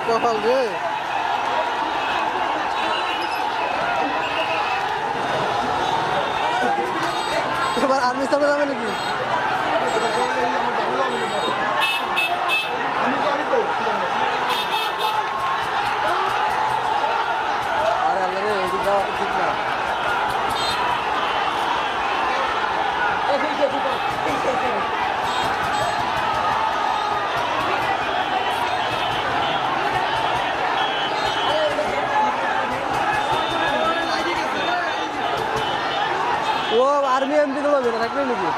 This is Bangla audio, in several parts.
কপাল রে এবার আর্মি সামনে যাবে নাকি ও আর্মি এমপি গুলো বেরো থাকবে নাকি?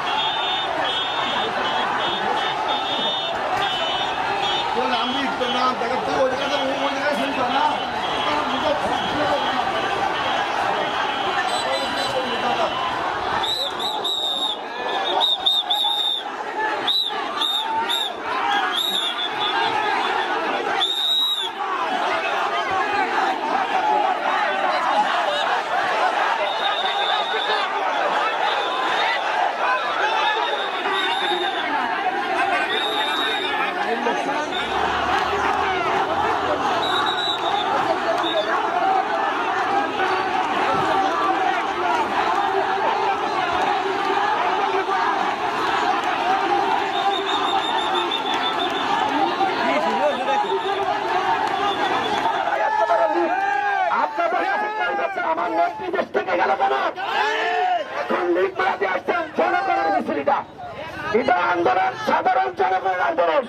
এটা আন্দোলন, সাধারণ জনগণের আন্দোলন।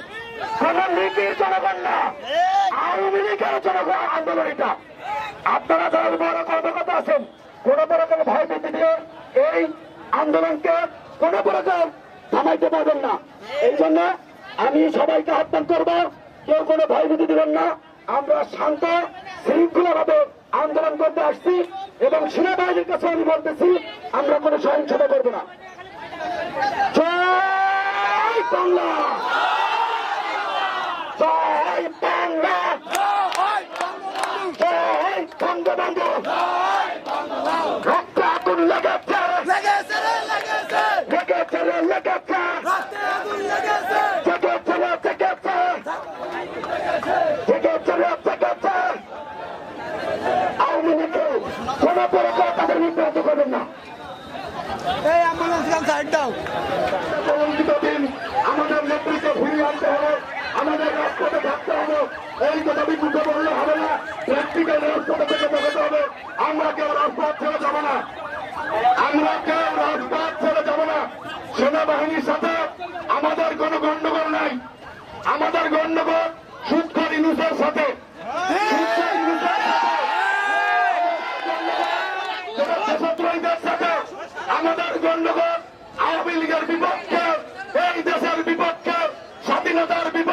কোন লীগের জনগণ না। আওয়ামী লীগের জনগণ আন্দোলন এটা। আপনারা যারা বড় কর্মকর্তা আছেন, কোন প্রকার ভয় ভীতি দিয়ে এই আন্দোলনকে কোন প্রকার থামাইতে পারবেন না। এই জন্য আমি সবাইকে আহ্বান করব, কেউ কোনো ভয় ভীতি দিবেন না। আমরা শান্ত শৃঙ্খলা ভাবে আন্দোলন করতে আসছি এবং সেনাবাহিনীর কাছে আমি বলতেছি, আমরা কোনো সহিংসতা করব না। বঙ্গবন্ধু রক্ত আগুন লেগেছে লেগেছে রে লেগেছে লেগেছে রে লেগেছে রাতে আগুন লেগেছে জেগেছে রে জেগেছে জেগেছে রে জেগেছে আওয়ামী লীগকে কোন প্রকার তাদের বিব্রত আমাদের নেতৃত্বে থাকতে হবে এই কথা বিদ্যুৎ বললে হবে না প্র্যাকটিক্যাল রাজপথে থেকে দেখাতে হবে আমরা কেউ রাজপথ ছেড়ে যাব না। আমরা কেউ রাজপথ ছেড়ে যাব না। সেনাবাহিনীর সাথে আমাদের কোনো গন্ডগোল নাই। আমাদের গন্ডগোল সুৎখর ইনুসের সাথে আমাদের গন্ডগোল আওয়ামী লীগের বিপক্ষে, এই দেশের বিপক্ষে, স্বাধীনতার বিপক্ষে